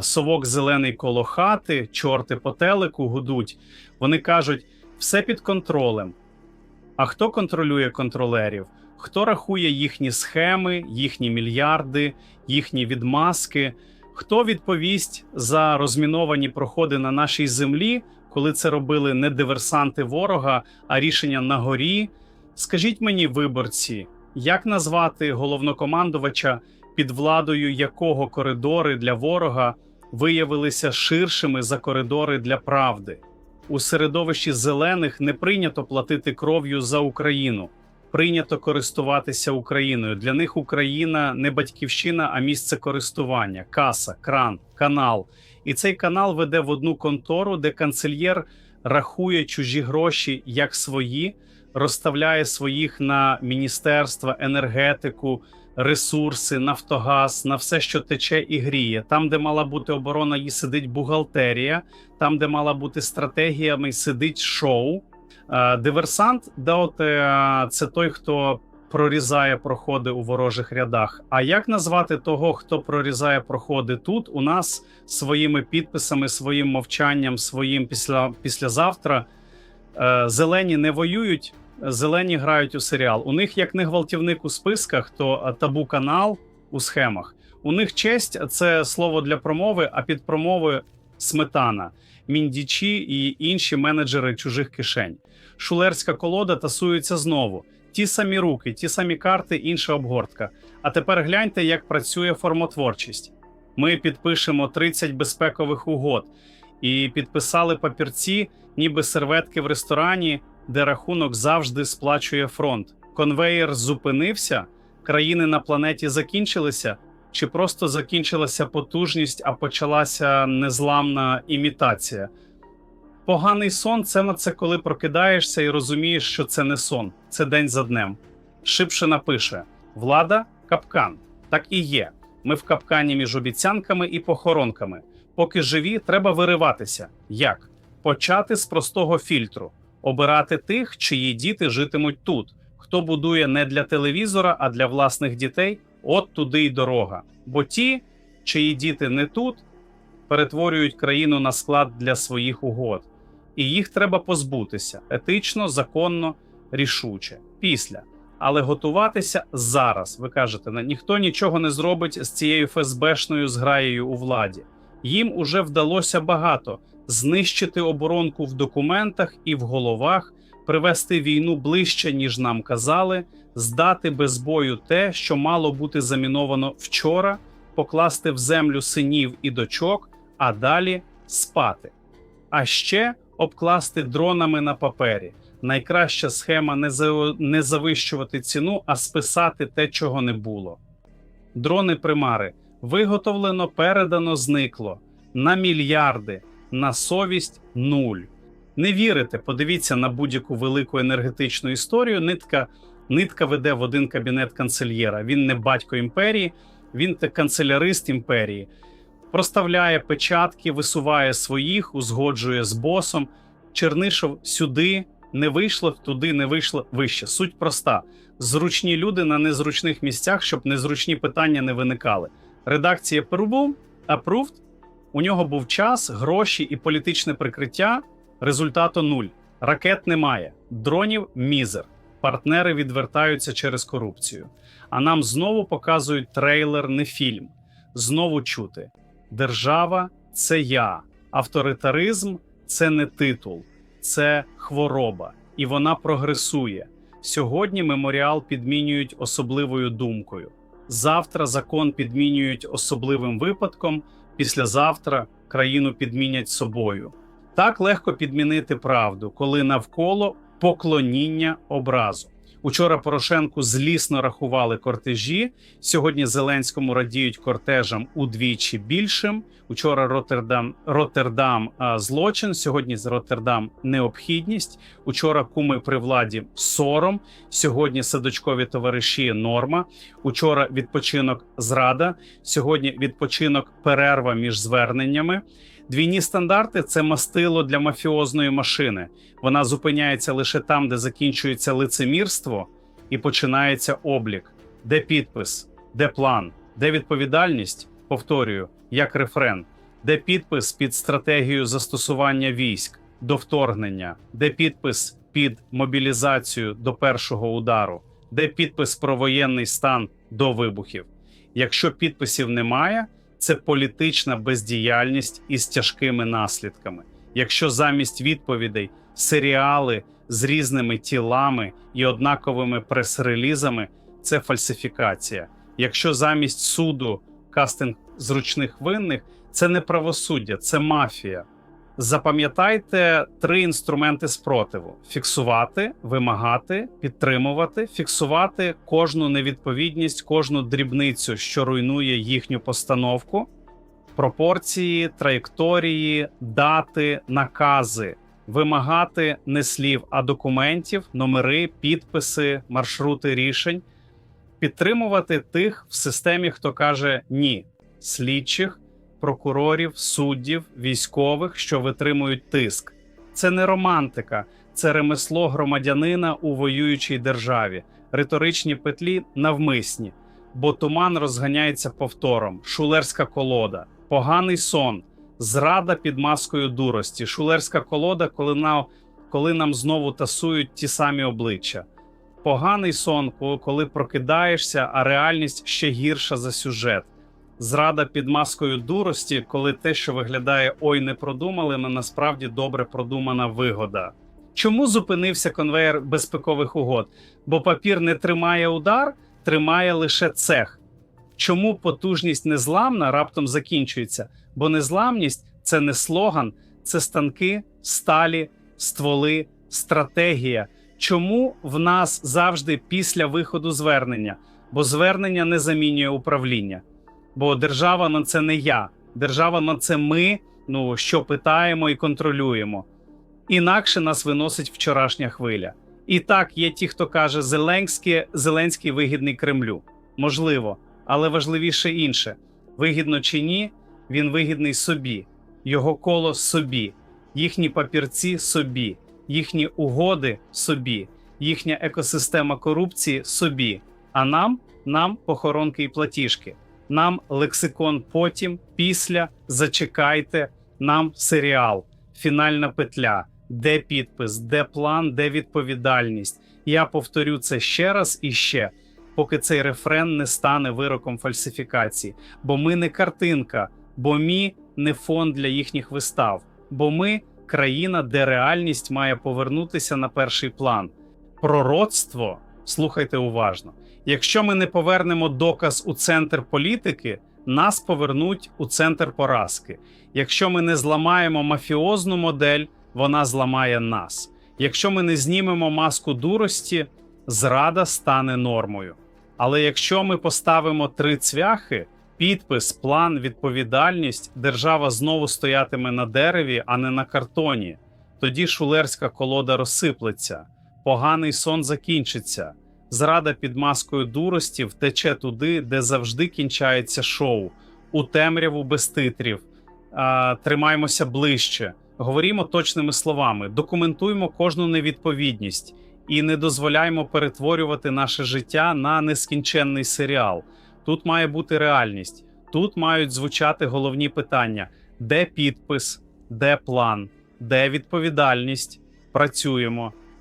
совок зелений коло хати, чорти по телеку гудуть. Вони кажуть, все під контролем. А хто контролює контролерів? Хто рахує їхні схеми, їхні мільярди, їхні відмазки? Хто відповість за розміновані проходи на нашій землі, коли це робили не диверсанти ворога, а рішення на горі? Скажіть мені, виборці, як назвати головнокомандувача, під владою якого коридори для ворога виявилися ширшими за коридори для правди? У середовищі зелених не прийнято платити кров'ю за Україну. Прийнято користуватися Україною. Для них Україна не батьківщина, а місце користування, каса, кран, канал. І цей канал веде в одну контору, де канцельєр рахує чужі гроші як свої, розставляє своїх на міністерства, енергетику, ресурси, Нафтогаз, на все, що тече і гріє. Там, де мала бути оборона, і сидить бухгалтерія, там, де мала бути стратегіями, сидить шоу. Е, Диверсант, да, от, е, це той, хто прорізає проходи у ворожих рядах. А як назвати того, хто прорізає проходи тут? У нас своїми підписами, своїм мовчанням, своїм після післязавтра е, зелені не воюють, зелені грають у серіал. У них як не гвалтівник у списках, то е, табу канал у схемах. У них честь це слово для промови, а під промовою сметана, міндічі і інші менеджери чужих кишень. Шулерська колода тасується знову. Ті самі руки, ті самі карти, інша обгортка. А тепер гляньте, як працює формотворчість. Ми підпишемо 30 безпекових угод і підписали папірці, ніби серветки в ресторані, де рахунок завжди сплачує фронт. Конвеєр зупинився, країни на планеті закінчилися, чи просто закінчилася потужність, а почалася незламна імітація. Поганий сон це на це коли прокидаєшся і розумієш, що це не сон, це день за днем. Шипше напише: влада капкан. Так і є. Ми в капкані між обіцянками і похоронками. Поки живі, треба вириватися. Як? Почати з простого фільтру, обирати тих, чиї діти житимуть тут. Хто будує не для телевізора, а для власних дітей, от туди й дорога. Бо ті, чиї діти не тут, перетворюють країну на склад для своїх угод і їх треба позбутися етично, законно, рішуче після. Але готуватися зараз. Ви кажете, «На- ніхто нічого не зробить з цією ФСБшною зграєю у владі. Їм уже вдалося багато знищити оборонку в документах і в головах, привести війну ближче, ніж нам казали, здати без бою те, що мало бути заміновано вчора, покласти в землю синів і дочок, а далі спати. А ще обкласти дронами на папері. Найкраща схема не, за... не завищувати ціну, а списати те, чого не було. Дрони примари виготовлено, передано, зникло на мільярди, на совість нуль. Не вірите, подивіться на будь-яку велику енергетичну історію. Нитка, нитка веде в один кабінет канцельєра. Він не батько імперії, він канцелярист імперії проставляє печатки, висуває своїх, узгоджує з босом. Чернишов сюди не вийшло, туди не вийшло вище. Суть проста: зручні люди на незручних місцях, щоб незручні питання не виникали. Редакція Perboom, approved, у нього був час, гроші і політичне прикриття. Результату нуль. Ракет немає, дронів мізер. Партнери відвертаються через корупцію. А нам знову показують трейлер, не фільм. Знову чути: держава це я, авторитаризм це не титул, це хвороба, і вона прогресує. Сьогодні меморіал підмінюють особливою думкою. Завтра закон підмінюють особливим випадком. Післязавтра країну підмінять собою. Так легко підмінити правду, коли навколо поклоніння образу. Учора Порошенку злісно рахували кортежі. Сьогодні Зеленському радіють кортежам удвічі більшим. Учора Роттердам Роттердам злочин. Сьогодні з Роттердам необхідність. Учора куми при владі сором. Сьогодні садочкові товариші норма. Учора відпочинок зрада. Сьогодні відпочинок перерва між зверненнями. Двійні стандарти це мастило для мафіозної машини. Вона зупиняється лише там, де закінчується лицемірство, і починається облік. Де підпис, де план, де відповідальність? Повторюю, як рефрен, де підпис під стратегію застосування військ до вторгнення, де підпис під мобілізацію до першого удару, де підпис про воєнний стан до вибухів. Якщо підписів немає, це політична бездіяльність із тяжкими наслідками. Якщо замість відповідей серіали з різними тілами і однаковими прес-релізами, це фальсифікація. Якщо замість суду кастинг зручних винних, це не правосуддя, це мафія. Запам'ятайте три інструменти спротиву: фіксувати, вимагати, підтримувати, фіксувати кожну невідповідність, кожну дрібницю, що руйнує їхню постановку, пропорції, траєкторії, дати, накази, вимагати не слів, а документів, номери, підписи, маршрути рішень, підтримувати тих в системі, хто каже ні, слідчих прокурорів, суддів, військових, що витримують тиск. Це не романтика, це ремесло громадянина у воюючій державі, риторичні петлі навмисні, бо туман розганяється повтором, шулерська колода, поганий сон, зрада під маскою дурості, шулерська колода, коли, на, коли нам знову тасують ті самі обличчя. Поганий сон, коли прокидаєшся, а реальність ще гірша за сюжет зрада під маскою дурості, коли те, що виглядає ой, не продумали, але насправді добре продумана вигода. Чому зупинився конвейер безпекових угод? Бо папір не тримає удар, тримає лише цех. Чому потужність незламна раптом закінчується? Бо незламність це не слоган, це станки, сталі, стволи, стратегія. Чому в нас завжди після виходу звернення? Бо звернення не замінює управління бо держава на це не я. Держава на це ми, ну що питаємо і контролюємо. Інакше нас виносить вчорашня хвиля. І так, є ті, хто каже, Зеленський, Зеленський вигідний Кремлю. Можливо, але важливіше інше: вигідно чи ні, він вигідний собі, його коло собі, їхні папірці собі, їхні угоди собі, їхня екосистема корупції собі. А нам, нам похоронки і платіжки нам лексикон потім, після зачекайте нам серіал, фінальна петля, де підпис, де план, де відповідальність. Я повторю це ще раз і ще, поки цей рефрен не стане вироком фальсифікації. Бо ми не картинка, бо ми не фон для їхніх вистав, бо ми країна, де реальність має повернутися на перший план. Пророцтво слухайте уважно. Якщо ми не повернемо доказ у центр політики, нас повернуть у центр поразки. Якщо ми не зламаємо мафіозну модель, вона зламає нас. Якщо ми не знімемо маску дурості, зрада стане нормою. Але якщо ми поставимо три цвяхи, підпис, план, відповідальність, держава знову стоятиме на дереві, а не на картоні. Тоді шулерська колода розсиплеться, поганий сон закінчиться. Зрада під маскою дурості втече туди, де завжди кінчається шоу, у темряву без титрів. Тримаймося ближче, говорімо точними словами, документуємо кожну невідповідність. І не дозволяємо перетворювати наше життя на нескінченний серіал. Тут має бути реальність, тут мають звучати головні питання: де підпис, де план, де відповідальність. Працюємо